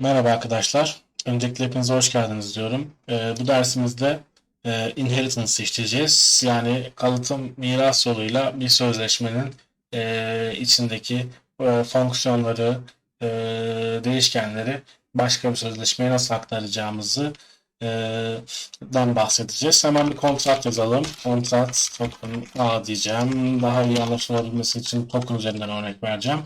Merhaba arkadaşlar. Öncelikle hepinize hoş geldiniz diyorum. Ee, bu dersimizde e, inheritance işleyeceğiz. Yani kalıtım miras yoluyla bir sözleşmenin e, içindeki e, fonksiyonları, e, değişkenleri başka bir sözleşmeye nasıl aktaracağımızı e, dan bahsedeceğiz. Hemen bir kontrat yazalım. Kontrat token A diyeceğim. Daha iyi anlaşılabilmesi için token üzerinden örnek vereceğim.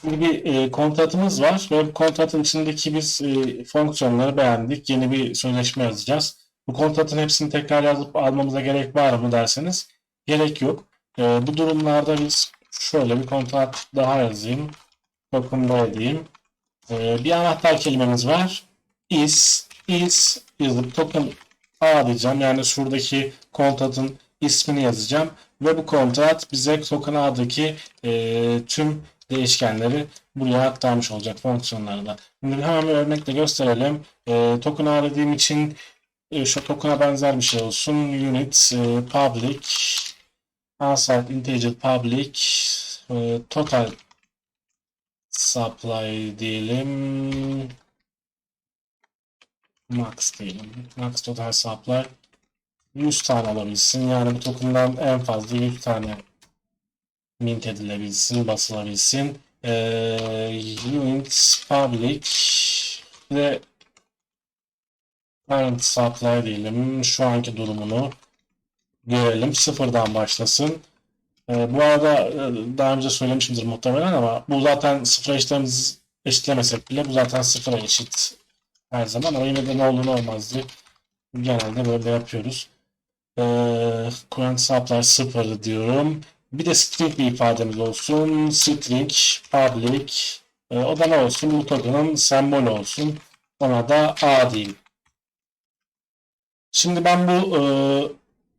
Şimdi bir e, kontratımız var ve bu kontratın içindeki biz e, fonksiyonları beğendik. Yeni bir sözleşme yazacağız. Bu kontratın hepsini tekrar yazıp almamıza gerek var mı derseniz gerek yok. E, bu durumlarda biz şöyle bir kontrat daha yazayım. Token B diyeyim. E, bir anahtar kelimemiz var. Is, is yazıp token A diyeceğim. Yani şuradaki kontratın ismini yazacağım. Ve bu kontrat bize token A'daki e, tüm değişkenleri buraya aktarmış olacak fonksiyonlarda. Şimdi hemen bir örnekle gösterelim. E, token A dediğim için e, şu token'a benzer bir şey olsun. Unit, e, public, unsigned integer public, e, total supply diyelim. Max diyelim. Max total supply 100 tane alabilsin. Yani bu token'dan en fazla 100 tane mint edilebilsin, basılabilsin. Ee, unit public ve current supply diyelim. Şu anki durumunu görelim. Sıfırdan başlasın. Ee, bu arada e, daha önce söylemişimdir muhtemelen ama bu zaten sıfıra eşitlememiz, eşitlemesek bile bu zaten sıfıra eşit her zaman ama yine de ne olur ne olmaz diye genelde böyle yapıyoruz. Ee, current supply sıfır diyorum. Bir de string bir ifademiz olsun. String public e, o da ne olsun? Bu token'ın sembolü olsun. Ona da A diyeyim. Şimdi ben bu e,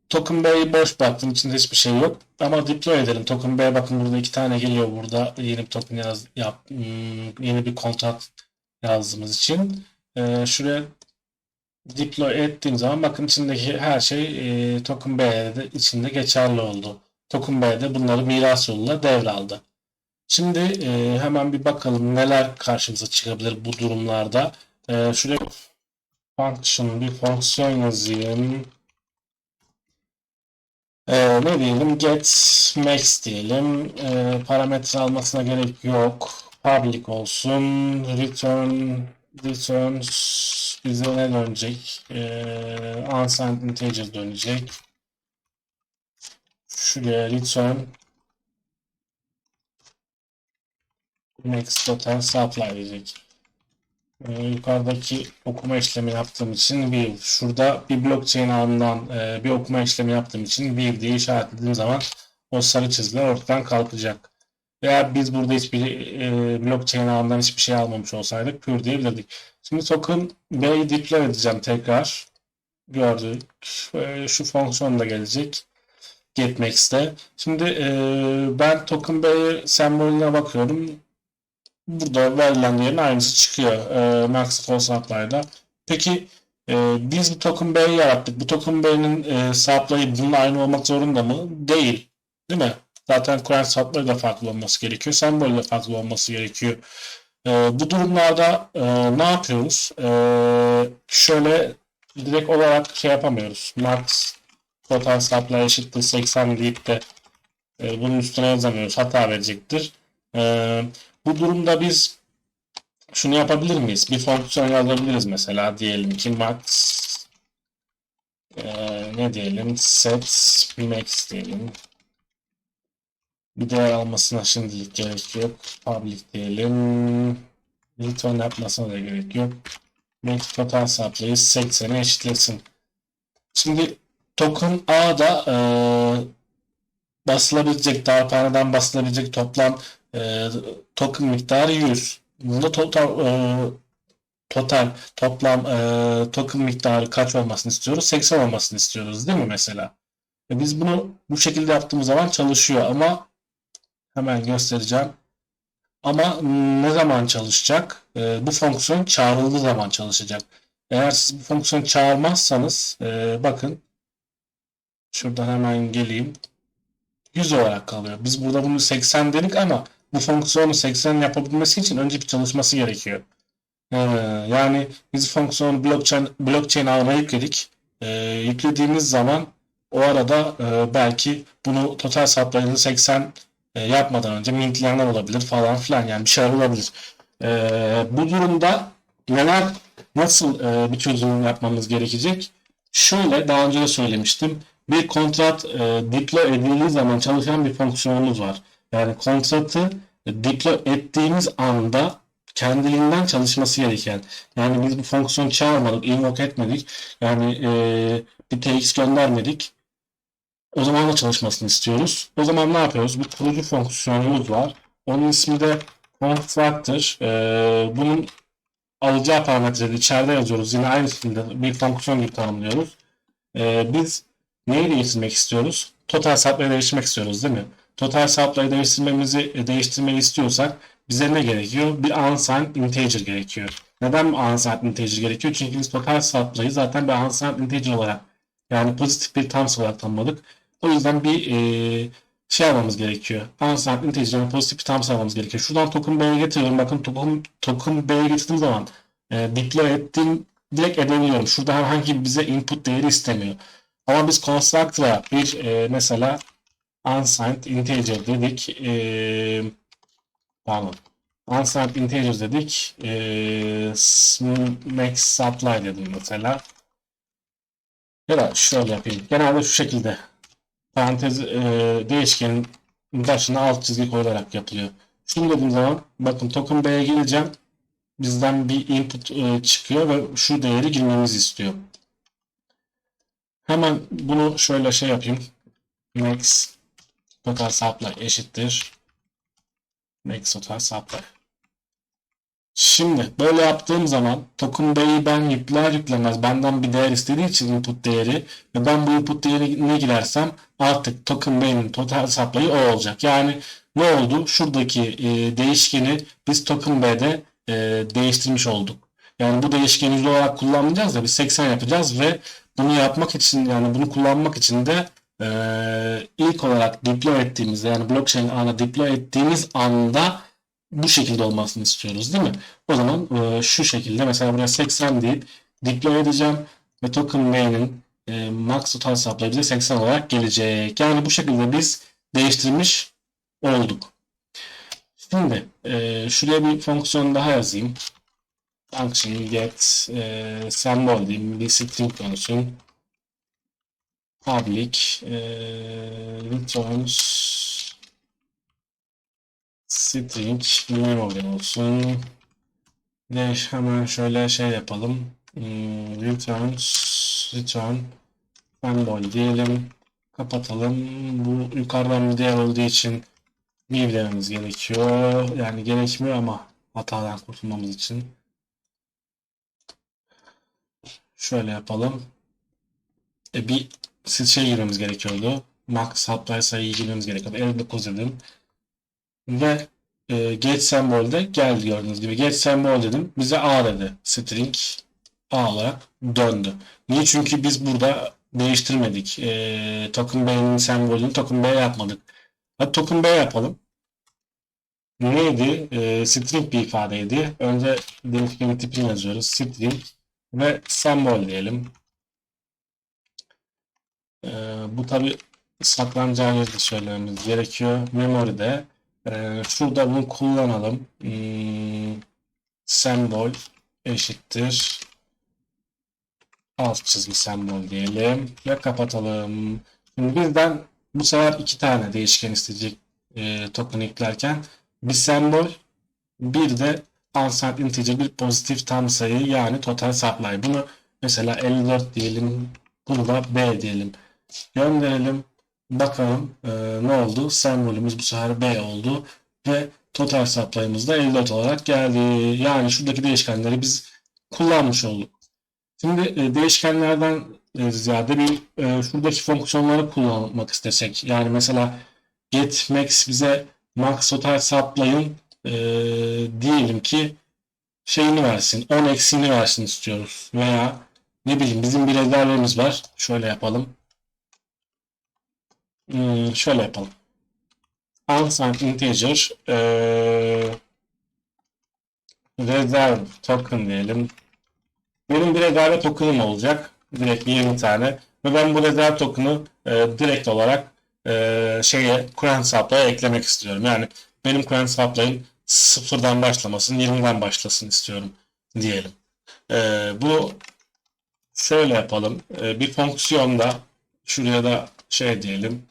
token B'yi boş bıraktım. İçinde hiçbir şey yok. Ama deploy edelim. Token B bakın burada iki tane geliyor. Burada yeni bir token yaz, yap, hmm, yeni bir kontrat yazdığımız için. E, şuraya deploy ettiğim zaman bakın içindeki her şey e, token B'de içinde geçerli oldu. Token B'de bunları miras yoluyla devraldı. Şimdi e, hemen bir bakalım neler karşımıza çıkabilir bu durumlarda. E, şuraya function bir fonksiyon yazayım. E, ne diyelim? Get max diyelim. E, parametre almasına gerek yok. Public olsun. Return returns bize ne dönecek? E, unsigned integer dönecek. Şuraya return next total supply diyecek. Ee, yukarıdaki okuma işlemi yaptığım için bir şurada bir blockchain ağından e, bir okuma işlemi yaptığım için bir diye işaretlediğim zaman o sarı çizgiler ortadan kalkacak. Veya biz burada hiçbir e, blockchain ağından hiçbir şey almamış olsaydık pure diyebilirdik. Şimdi token B'yi deploy edeceğim tekrar. Gördük. E, şu fonksiyon da gelecek. GetMax'te. Şimdi e, ben token B sembolüne bakıyorum. Burada verilen yerin aynısı çıkıyor. E, Max Supply'da. Peki e, biz bu token B'yi yarattık. Bu token B'nin e, supply'ı bununla aynı olmak zorunda mı? Değil. Değil mi? Zaten current supply da farklı olması gerekiyor. Sembol de farklı olması gerekiyor. E, bu durumlarda e, ne yapıyoruz? E, şöyle direkt olarak şey yapamıyoruz. Max total supply eşittir 80 deyip de e, bunun üstüne yazamıyoruz. Hata verecektir. E, bu durumda biz şunu yapabilir miyiz? Bir fonksiyon yazabiliriz mesela. Diyelim ki max e, ne diyelim? Set max diyelim. Bir değer almasına şimdilik gerek yok. Public diyelim. Return yapmasına da gerek yok. Max total supply'ı 80'e eşitlesin. Şimdi token A'da e, basılabilecek, dağıthaneden basılabilecek toplam e, token miktarı 100. Bunda total e, total toplam e, token miktarı kaç olmasını istiyoruz? 80 olmasını istiyoruz değil mi mesela? E, biz bunu bu şekilde yaptığımız zaman çalışıyor ama hemen göstereceğim. Ama ne zaman çalışacak? E, bu fonksiyon çağrıldığı zaman çalışacak. Eğer siz bu fonksiyonu çağırmazsanız e, bakın Şuradan hemen geleyim. 100 olarak kalıyor. Biz burada bunu 80 dedik ama bu fonksiyonu 80 yapabilmesi için önce bir çalışması gerekiyor. Ee, yani biz fonksiyon blockchain, blockchain ağına yükledik. Ee, yüklediğimiz zaman o arada e, belki bunu total supply'ını 80 e, yapmadan önce mintleyenler olabilir falan filan yani bir şeyler olabilir. Ee, bu durumda neler nasıl e, bir çözüm yapmamız gerekecek? Şöyle daha önce de söylemiştim. Bir kontrat e, deploy edildiği zaman çalışan bir fonksiyonumuz var. Yani kontratı deploy ettiğimiz anda kendiliğinden çalışması gereken. Yani biz bu fonksiyon çağırmadık, invoke etmedik. Yani e, bir TX göndermedik. O zaman da çalışmasını istiyoruz. O zaman ne yapıyoruz? Bir kurucu fonksiyonumuz var. Onun ismi de constructor. E, bunun alacağı parametreleri içeride yazıyoruz. Yine aynı şekilde bir fonksiyon gibi tanımlıyoruz. E, biz neyi değiştirmek istiyoruz? Total supply'ı değiştirmek istiyoruz değil mi? Total supply'ı değiştirmemizi e, değiştirmeyi istiyorsak bize ne gerekiyor? Bir unsigned integer gerekiyor. Neden bir unsigned integer gerekiyor? Çünkü biz total supply'ı zaten bir unsigned integer olarak yani pozitif bir tam olarak tanımladık. O yüzden bir e, şey almamız gerekiyor. Unsigned integer'ın pozitif bir tam almamız gerekiyor. Şuradan token B'ye getiriyorum. Bakın token, token B'ye getirdiğim zaman e, deploy ettiğim direkt edebiliyorum. Şurada herhangi bize input değeri istemiyor. Ama biz constructor'a bir e, mesela unsigned integer dedik. E, pardon. Unsigned integer dedik. E, max supply dedim mesela. Ya da şöyle yapayım. Genelde şu şekilde. Parantez e, değişkenin başına alt çizgi koyularak yapılıyor. Şunu dediğim zaman bakın token B'ye geleceğim. Bizden bir input e, çıkıyor ve şu değeri girmemizi istiyor. Hemen bunu şöyle şey yapayım. Max total supply eşittir. Max total supply. Şimdi böyle yaptığım zaman token B'yi ben yükler yüklemez benden bir değer istediği için input değeri ve ben bu input değerine girersem artık token B'nin total supply'ı o olacak. Yani ne oldu? Şuradaki e, değişkeni biz token B'de e, değiştirmiş olduk. Yani bu değişkeni yüzde olarak kullanmayacağız da biz 80 yapacağız ve bunu yapmak için yani bunu kullanmak için de e, ilk olarak deploy ettiğimizde yani blockchain ağına deploy ettiğimiz anda bu şekilde olmasını istiyoruz değil mi? O zaman e, şu şekilde mesela buraya 80 deyip deploy edeceğim ve token main'in e, max total supply bize 80 olarak gelecek. Yani bu şekilde biz değiştirmiş olduk. Şimdi e, şuraya bir fonksiyon daha yazayım. Function get e, symbol diyeyim. Bir string olsun. Public e, returns string memory olsun. De hemen şöyle şey yapalım. Hmm, returns return symbol diyelim. Kapatalım. Bu yukarıdan bir değer olduğu için bir dememiz gerekiyor. Yani gerekmiyor ama hatadan kurtulmamız için. Şöyle yapalım. E bir siz şey girmemiz gerekiyordu. Max supply sayıyı girmemiz gerekiyordu. 59 dedim. Ve e, get sembolde geldi gördüğünüz gibi. Get sembol dedim. Bize A dedi. String A olarak döndü. Niye? Çünkü biz burada değiştirmedik. E, token B'nin sembolünü token B yapmadık. Hadi token B yapalım. Neydi? E, string bir ifadeydi. Önce değişkenin tipini yazıyoruz. String ve sembol diyelim. E, bu tabi saklanacağı yerde söylememiz gerekiyor. Memory'de e, şurada bunu kullanalım. Hmm, sembol eşittir alt çizgi sembol diyelim ve kapatalım. Şimdi bizden bu sefer iki tane değişken isteyecek e, token yüklerken bir sembol bir de unsigned integer bir pozitif tam sayı yani total supply. Bunu mesela 54 diyelim. Bunu da B diyelim. Gönderelim. Bakalım e, ne oldu? Sembolümüz bu sefer B oldu. Ve total supply'ımız da 54 olarak geldi. Yani şuradaki değişkenleri biz kullanmış olduk. Şimdi e, değişkenlerden e, ziyade bir e, şuradaki fonksiyonları kullanmak istesek. Yani mesela get max bize max total supply'ın e, diyelim ki şeyini versin. 10 eksiğini versin istiyoruz. Veya ne bileyim bizim bir rezervemiz var. Şöyle yapalım. Hmm, şöyle yapalım. Unsigned integer ee, Reserve token diyelim. Benim bir rezerve token'ım olacak. Direkt 20 tane. Ve ben bu rezerve token'ı e, direkt olarak e, şeye current supply'a eklemek istiyorum. Yani benim current supply'ım sıfırdan başlamasın, 20'den başlasın istiyorum diyelim. E, bu şöyle yapalım. E, bir fonksiyonda şuraya da şey diyelim.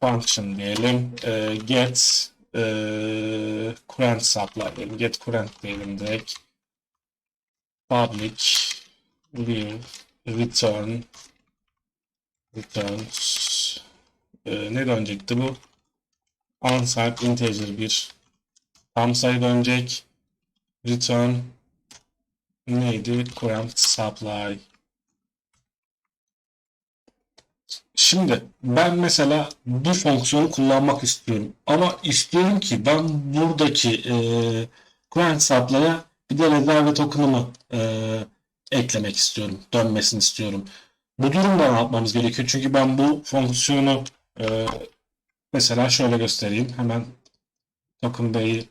Function diyelim. E, get e, current supply diyelim. Get current diyelim direkt. Public view return returns e, ne dönecekti bu? Unsigned integer bir tam sayı dönecek. Return neydi? Current supply. Şimdi ben mesela bu fonksiyonu kullanmak istiyorum. Ama istiyorum ki ben buradaki e, current supply'a bir de rezerve token'ımı e, eklemek istiyorum. Dönmesini istiyorum. Bu durumda ne yapmamız gerekiyor? Çünkü ben bu fonksiyonu e, mesela şöyle göstereyim. Hemen token bay'i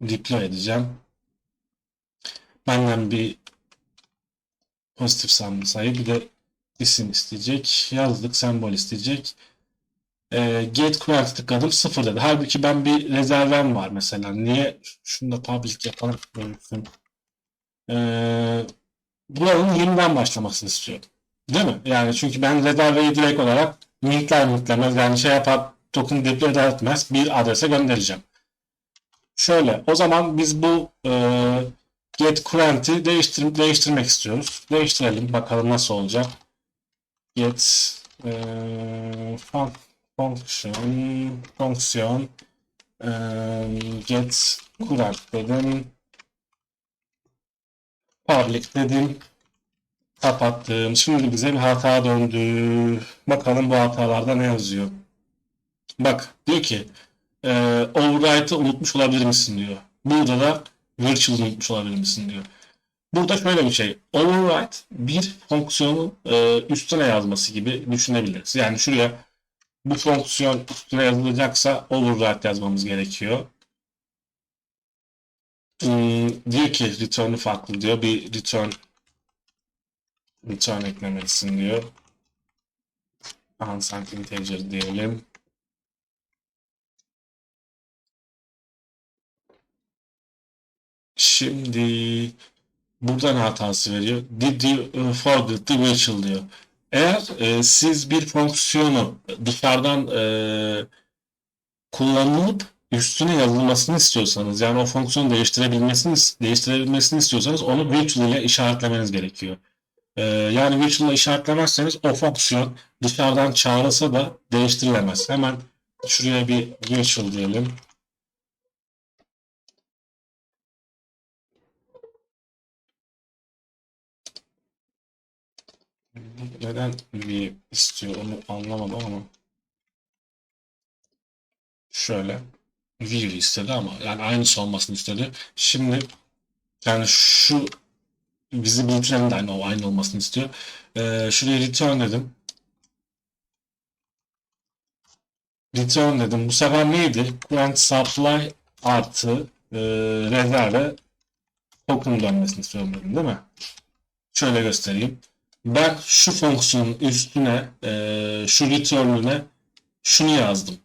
deploy edeceğim. Benden bir pozitif sayı bir de isim isteyecek. Yazdık sembol isteyecek. E, get current tıkladım sıfır dedi. Halbuki ben bir rezervem var mesela. Niye? Şunu da public yapalım. Görünsün. E, buranın yeniden başlamasını istiyorum. Değil mi? Yani çünkü ben rezerveyi direkt olarak linkler linklemez yani şey yapar token deploy eder etmez bir adrese göndereceğim. Şöyle o zaman biz bu e, get current'i değiştir değiştirmek istiyoruz. Değiştirelim bakalım nasıl olacak. Get e, fun- function fonksiyon e, get current dedim. Public dedim. Kapattım. Şimdi bize bir hata döndü. Bakalım bu hatalarda ne yazıyor. Bak diyor ki e, override'ı unutmuş olabilir misin diyor. Burada da virtual unutmuş olabilir misin diyor. Burada şöyle bir şey. Override bir fonksiyonun e, üstüne yazması gibi düşünebiliriz. Yani şuraya bu fonksiyon üstüne yazılacaksa override yazmamız gerekiyor. Hmm, diyor ki return'ü farklı diyor. Bir return return eklemelisin diyor. Unsigned integer diyelim. Şimdi buradan hatası veriyor. Did you forget the virtual diyor. Eğer e, siz bir fonksiyonu dışarıdan e, kullanılıp üstüne yazılmasını istiyorsanız yani o fonksiyonu değiştirebilmesini değiştirebilmesini istiyorsanız onu virtual ile işaretlemeniz gerekiyor. Ee, yani virtual ile işaretlemezseniz o fonksiyon dışarıdan çağrılsa da değiştirilemez. Hemen şuraya bir virtual diyelim. Neden bir istiyor onu anlamadım ama şöyle view istedi ama yani aynısı olmasını istedi. Şimdi yani şu visibility'nin de aynı, aynı olmasını istiyor. Ee, şuraya return dedim. Return dedim. Bu sefer neydi? Current supply artı e, rezerve token dönmesini istiyorum dedim değil mi? Şöyle göstereyim. Ben şu fonksiyonun üstüne e, şu return'üne şunu yazdım.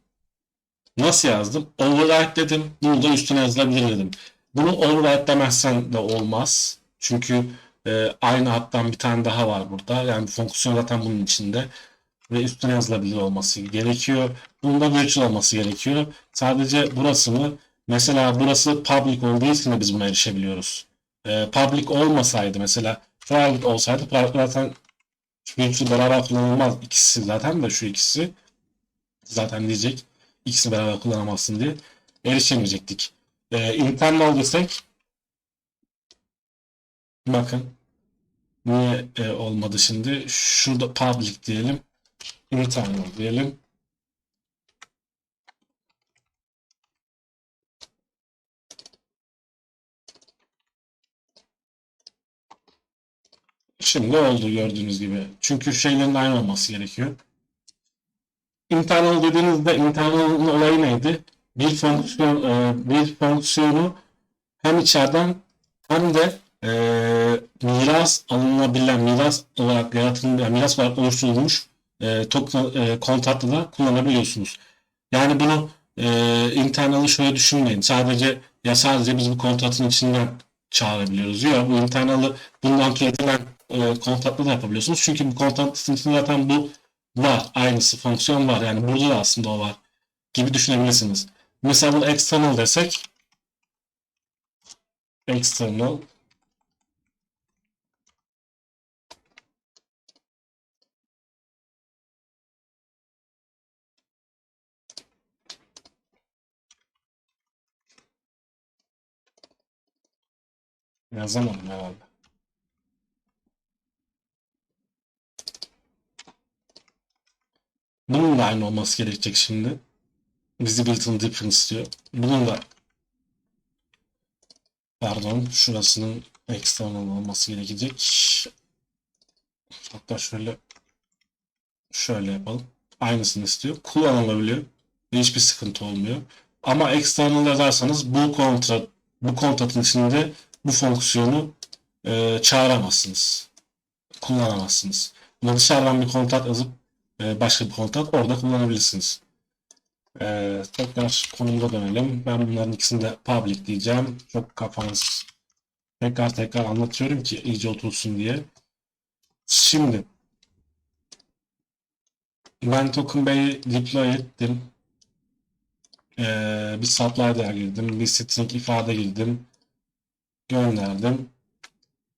Nasıl yazdım? Override dedim. Burada üstüne yazılabilir dedim. Bunu override demezsen de olmaz. Çünkü e, aynı hattan bir tane daha var burada. Yani fonksiyon zaten bunun içinde. Ve üstüne yazılabilir olması gerekiyor. Bunun da virtual olması gerekiyor. Sadece burası mı? Mesela burası public olduğu için de biz buna erişebiliyoruz. E, public olmasaydı mesela private olsaydı private zaten virtual beraber kullanılmaz. İkisi zaten de şu ikisi zaten diyecek. İkisini beraber kullanamazsın diye erişemeyecektik. E, internal desek bakın niye e, olmadı şimdi? Şurada public diyelim. Internal diyelim. Şimdi oldu gördüğünüz gibi. Çünkü şeylerin aynı olması gerekiyor. Internal dediğinizde internal'ın olayı neydi? Bir fonksiyon e, bir fonksiyonu hem içeriden hem de e, miras alınabilen, miras olarak yaratılmış, miras olarak oluşturulmuş e, token, e, kontratı da kullanabiliyorsunuz. Yani bunu e, internal'ı şöyle düşünmeyin. Sadece ya sadece biz bu kontratın içinden çağırabiliyoruz. Yok bu internal'ı bundan türetilen e, kontratla da yapabiliyorsunuz. Çünkü bu kontratın içinde zaten bu var. Aynısı fonksiyon var. Yani burada da aslında o var. Gibi düşünebilirsiniz. Mesela bunu external desek external yazamadım herhalde. Bunun da aynı olması gerekecek şimdi. Visibility difference diyor. Bunun da pardon şurasının external olması gerekecek. Hatta şöyle şöyle yapalım. Aynısını istiyor. Kullanılabiliyor. Hiçbir sıkıntı olmuyor. Ama external yazarsanız bu kontrat bu kontratın içinde bu fonksiyonu e, çağıramazsınız. Kullanamazsınız. Ama dışarıdan bir kontrat yazıp e, başka bir kontrat orada kullanabilirsiniz. E, tekrar konumuza dönelim. Ben bunların ikisini de public diyeceğim. Çok kafanız tekrar tekrar anlatıyorum ki iyice otursun diye. Şimdi ben token B'yi deploy ettim. Ee, bir supply değer girdim. Bir string ifade girdim. Gönderdim.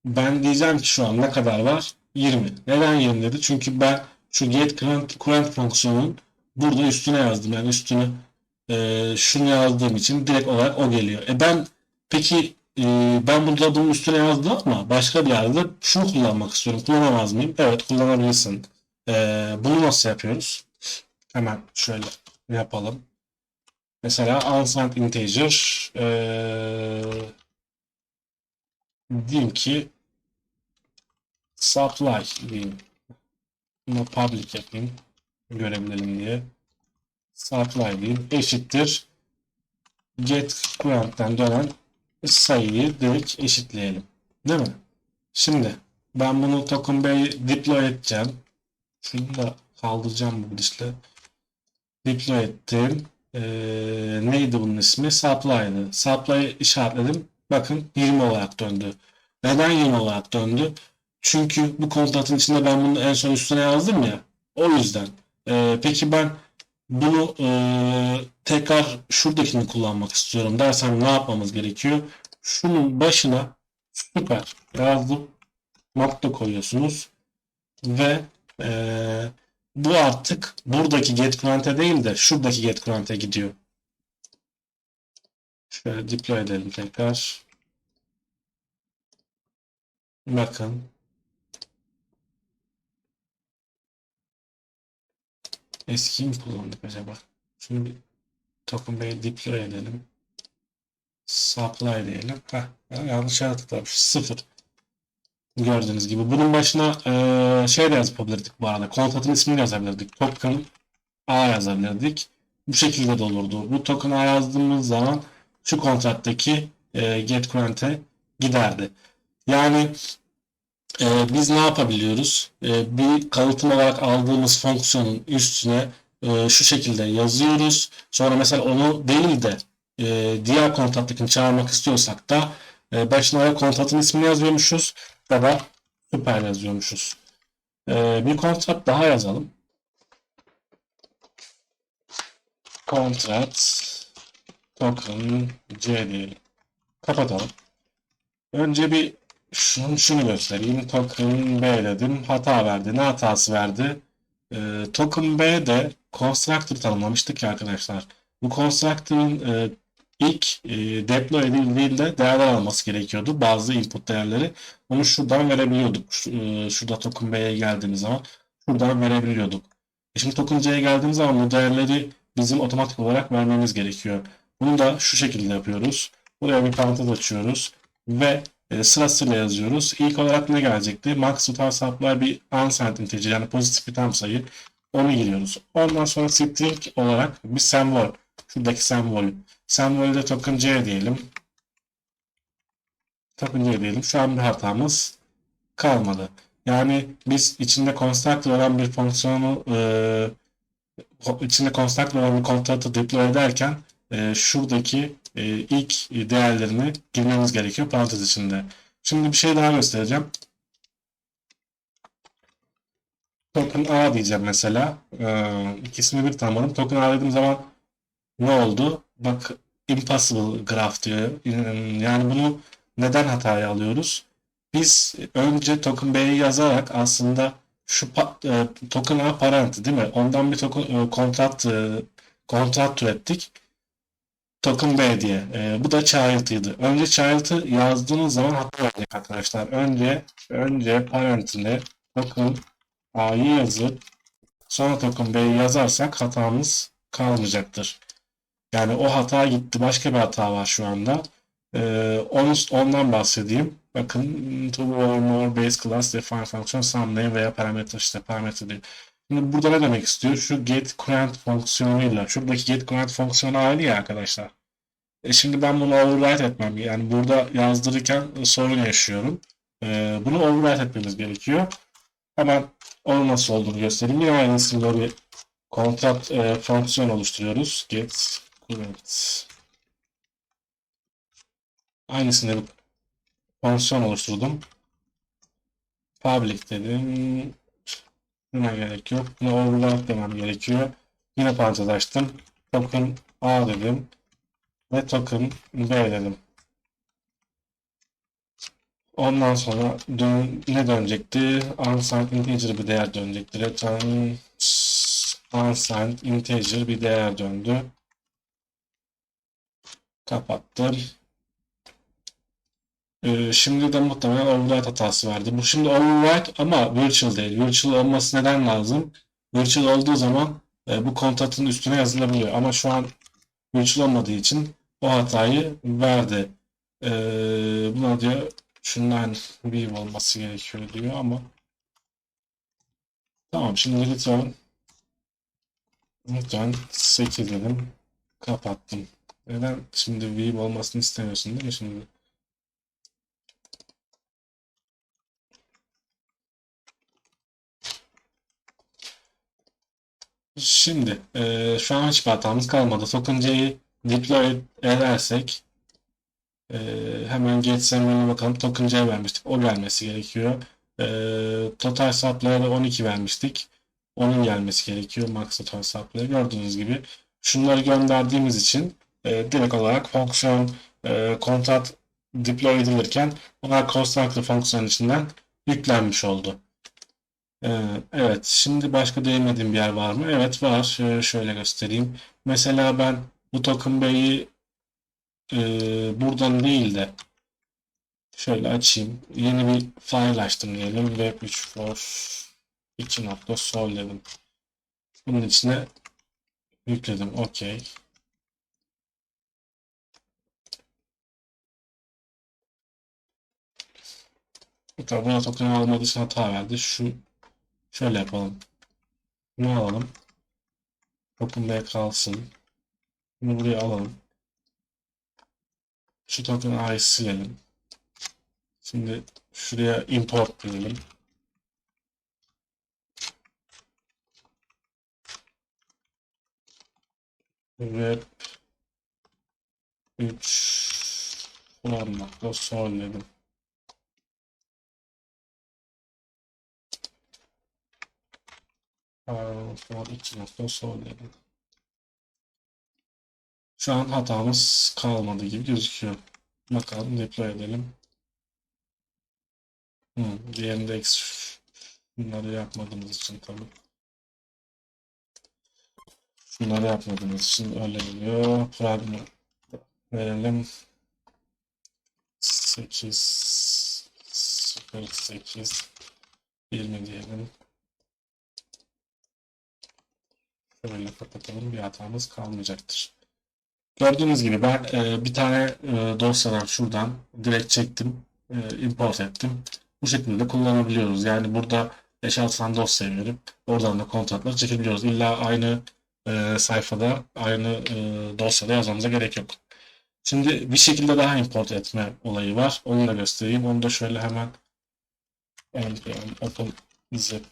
Ben diyeceğim ki şu an ne kadar var? 20. Neden 20 dedi? Çünkü ben şu get current, current fonksiyonun burada üstüne yazdım. Yani üstüne e, şunu yazdığım için direkt olarak o geliyor. E ben peki e, ben burada bunun üstüne yazdım ama başka bir yerde şunu kullanmak istiyorum. Kullanamaz mıyım? Evet kullanabilirsin. E, bunu nasıl yapıyoruz? Hemen şöyle yapalım. Mesela unsigned integer e, diyeyim ki supply diyeyim. Bunu public yapayım. Görebilelim diye. Supply diyeyim. Eşittir. Get current'ten dönen sayıyı direkt eşitleyelim. Değil mi? Şimdi ben bunu token B'ye deploy edeceğim. Şunu da kaldıracağım bu gidişle. Deploy ettim. Ee, neydi bunun ismi? Supply'dı. Supply'ı işaretledim. Bakın 20 olarak döndü. Neden 20 olarak döndü? Çünkü bu kontratın içinde ben bunu en son üstüne yazdım ya. O yüzden. Ee, peki ben bunu e, tekrar şuradakini kullanmak istiyorum dersem ne yapmamız gerekiyor? Şunun başına süper yazdım. Nokta koyuyorsunuz. Ve e, bu artık buradaki get current'e değil de şuradaki get current'e gidiyor. Şöyle deploy edelim tekrar. Bakın. Eskiyi mi kullandık acaba? Şunu bir token B'ye deploy edelim. Supply diyelim. Heh, yanlış yere tıklamış. Sıfır. Gördüğünüz gibi. Bunun başına e, şey de yazabilirdik bu arada. Kontratın ismini yazabilirdik. Token A yazabilirdik. Bu şekilde de olurdu. Bu token A yazdığımız zaman şu kontrattaki e, get current'e giderdi. Yani e, biz ne yapabiliyoruz? E, bir kalıtım olarak aldığımız fonksiyonun üstüne e, şu şekilde yazıyoruz. Sonra mesela onu değil de e, diğer kontrattakini çağırmak istiyorsak da e, başına kontratın ismini yazıyormuşuz ya da süper yazıyormuşuz. E, bir kontrat daha yazalım. Kontrat token C diyelim. Kapatalım. Önce bir şunu, şunu göstereyim. Token B dedim. Hata verdi. Ne hatası verdi? Ee, token B'de constructor tanımlamıştık ya arkadaşlar. Bu constructor'ın e, ilk e, deploy edildiğinde değerler alması gerekiyordu. Bazı input değerleri. Onu şuradan verebiliyorduk. Şu, e, şurada token B'ye geldiğimiz zaman şuradan verebiliyorduk. E şimdi token C'ye geldiğimiz zaman bu değerleri bizim otomatik olarak vermemiz gerekiyor. Bunu da şu şekilde yapıyoruz. Buraya bir parantez açıyoruz ve e, sırasıyla yazıyoruz. İlk olarak ne gelecekti? Max tutar supply bir unsigned integer yani pozitif bir tam sayı. Onu giriyoruz. Ondan sonra string olarak bir sembol. Şuradaki sembol. Sembolde token C diyelim. token J diyelim. Şu an bir hatamız kalmadı. Yani biz içinde constructor olan bir fonksiyonu e, içinde constructor olan bir kontratı deploy ederken e, şuradaki e, ilk değerlerini girmemiz gerekiyor parantez içinde. Şimdi bir şey daha göstereceğim. Token A diyeceğim mesela. Ee, ikisini bir tanımladım. Token A dediğim zaman ne oldu? Bak impossible graph diyor. Yani bunu neden hataya alıyoruz? Biz önce token B'yi yazarak aslında şu e, token A parantı değil mi? Ondan bir token e, kontrat e, kontrat türettik. Token B diye. E, bu da child'ıydı. Önce child'ı yazdığınız zaman hata olacak arkadaşlar. Önce önce parentine token A'yı yazıp sonra token B'yi yazarsak hatamız kalmayacaktır. Yani o hata gitti. Başka bir hata var şu anda. Ee, onu, ondan bahsedeyim. Bakın to or more base class define function some name veya parametre işte parametre değil. Şimdi burada ne demek istiyor? Şu get current fonksiyonuyla şuradaki get current fonksiyonu aynı ya arkadaşlar. E şimdi ben bunu override etmem. Yani burada yazdırırken sorun yaşıyorum. E, bunu override etmemiz gerekiyor. Hemen onun nasıl olduğunu göstereyim. Yine aynı isimli bir kontrat e, fonksiyon oluşturuyoruz. Get current aynısını bir fonksiyon oluşturdum. Public dedim. Buna gerek yok. Buna override demem gerekiyor. Yine parantez açtım. Token A dedim ve token B dedim. Ondan sonra dön, ne dönecekti? Unsigned integer bir değer dönecekti. Return unsigned integer bir değer döndü. Kapattım. Ee, şimdi de muhtemelen override hatası verdi. Bu şimdi override ama virtual değil. Virtual olması neden lazım? Virtual olduğu zaman e, bu kontratın üstüne yazılabiliyor. Ama şu an virtual olmadığı için o hatayı verdi. E, buna diyor şundan bir olması gerekiyor diyor ama tamam şimdi return return 8 dedim kapattım. Neden şimdi view olmasını istemiyorsun değil mi şimdi? Şimdi e, şu an hiçbir hatamız kalmadı. Token C'yi deploy edersek e, hemen sembolüne bakalım. Token C vermiştik. O gelmesi gerekiyor. E, total supply'a 12 vermiştik. Onun gelmesi gerekiyor. Max total supply. Gördüğünüz gibi şunları gönderdiğimiz için e, direkt olarak fonksiyon e, kontrat deploy edilirken bunlar constructor fonksiyon içinden yüklenmiş oldu. Ee, evet, şimdi başka değinmediğim bir yer var mı? Evet var. Şöyle göstereyim. Mesela ben bu token B'yi e, buradan değil de şöyle açayım. Yeni bir file açtım diyelim. Web3 for 2.sol dedim. Bunun içine yükledim. Okey. Tabii buna token almadığı için hata verdi. Şu Şöyle yapalım. Bunu alalım. Token B kalsın. Bunu buraya alalım. Şu token A'yı silelim. Şimdi şuraya import diyelim. Web 3 formatla sol dedim. Şu an 2 nokta söyledim. Şu an hatamız kalmadı gibi gözüküyor. Bakalım deploy edelim. Hmm, diğerinde eksi bunları yapmadığımız için tabi. Bunları yapmadığımız için öyle geliyor. Fragment verelim. 8 0 8 20 diyelim. Şöyle kapatalım. Bir hatamız kalmayacaktır. Gördüğünüz gibi ben e, bir tane e, dosyadan şuradan direkt çektim. E, import ettim. Bu şekilde kullanabiliyoruz. Yani burada 5-6 tane dosya verip oradan da kontratları çekebiliyoruz. İlla aynı e, sayfada aynı e, dosyada yazmamıza gerek yok. Şimdi bir şekilde daha import etme olayı var. Onu da göstereyim. Onu da şöyle hemen open zip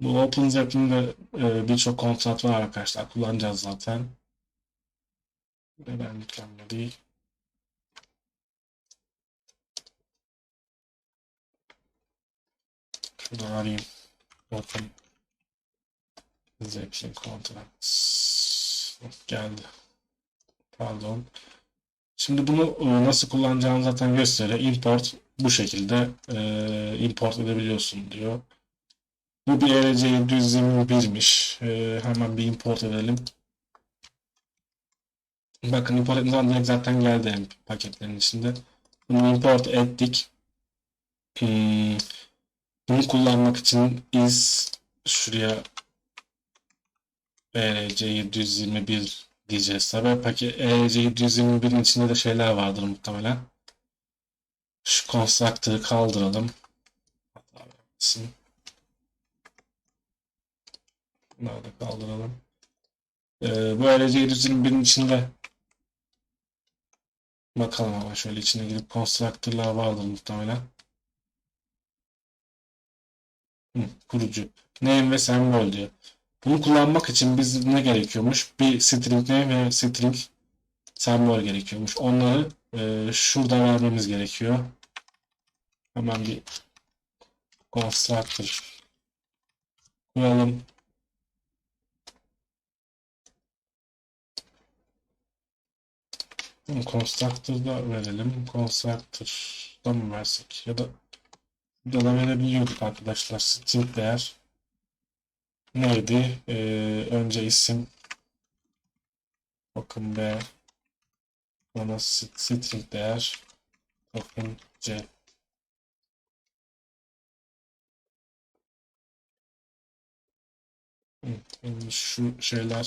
bu OpenZip'in de e, birçok kontrat var arkadaşlar. Kullanacağız zaten. Neden mükemmel değil. Şuradan arayayım. Zip'in contracts. Geldi. Pardon. Şimdi bunu e, nasıl kullanacağını zaten gösteriyor. Import bu şekilde e, import edebiliyorsun diyor. Bu bir ERC 721'miş. E, hemen bir import edelim. Bakın import ettiğimiz zaman direkt zaten geldi paketlerin içinde. Bunu import ettik. Hmm, bunu kullanmak için is şuraya ERC 721 diyeceğiz. Tabii paket ERC 721'in içinde de şeyler vardır muhtemelen. Şu constructor'ı kaldıralım. Hata vermesin. Bunları da kaldıralım. Ee, bu ERC 721'in içinde bakalım ama şöyle içine girip constructor'lar vardır muhtemelen. Hı, kurucu. Name ve symbol diyor. Bunu kullanmak için biz ne gerekiyormuş? Bir string name ve string symbol gerekiyormuş. Onları e, şurada vermemiz gerekiyor. Hemen bir constructor kuralım. Constructor'da verelim. Constructor'da mı versek? Ya da burada da verebiliyorduk arkadaşlar. String değer neydi? Ee, önce isim token B sonra string değer token C şu şeyler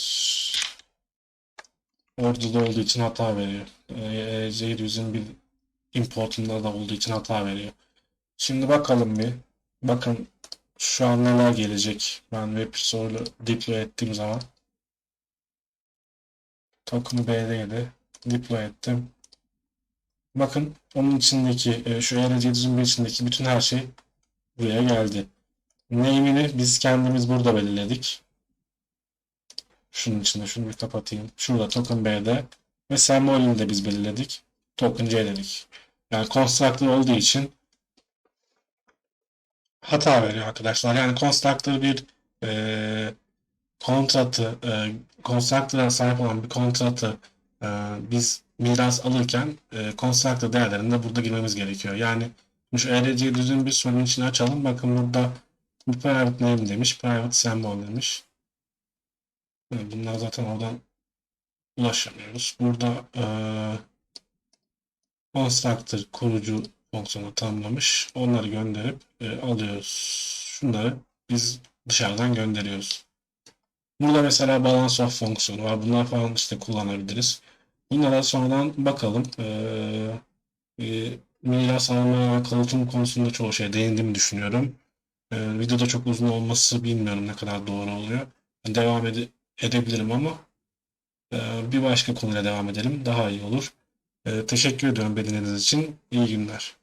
orada olduğu için hata veriyor. Ee, J100'ün bir importunda da olduğu için hata veriyor. Şimdi bakalım bir. Bakın şu an neler gelecek. Ben web server'ı deploy ettiğim zaman token B'deydi. Deploy ettim. Bakın onun içindeki e, şu ERC101 içindeki bütün her şey buraya geldi. Name'ini biz kendimiz burada belirledik. Şunun içinde şunu bir kapatayım. Şurada token B'de ve sembolünü de biz belirledik. Token C dedik. Yani constructor olduğu için hata veriyor arkadaşlar. Yani constructor bir e, kontratı, e, constructor'a sahip olan bir kontratı e, biz miras alırken e, constructor değerlerini de burada girmemiz gerekiyor. Yani şu ERC düzgün bir sorunun içine açalım. Bakın burada bir private name demiş, private symbol demiş. Evet, bunlar zaten oradan ulaşamıyoruz. Burada e, constructor kurucu fonksiyonu tanımlamış. Onları gönderip e, alıyoruz. Şunları biz dışarıdan gönderiyoruz. Burada mesela balance of fonksiyonu var. Bunlar falan işte kullanabiliriz. Bunlara sonradan bakalım. Ee, miras alma ve kalıtım konusunda çoğu şey değindiğimi düşünüyorum. Ee, videoda çok uzun olması bilmiyorum ne kadar doğru oluyor. Devam ede edebilirim ama e, bir başka konuyla devam edelim. Daha iyi olur. E, teşekkür ediyorum bedeniniz için. İyi günler.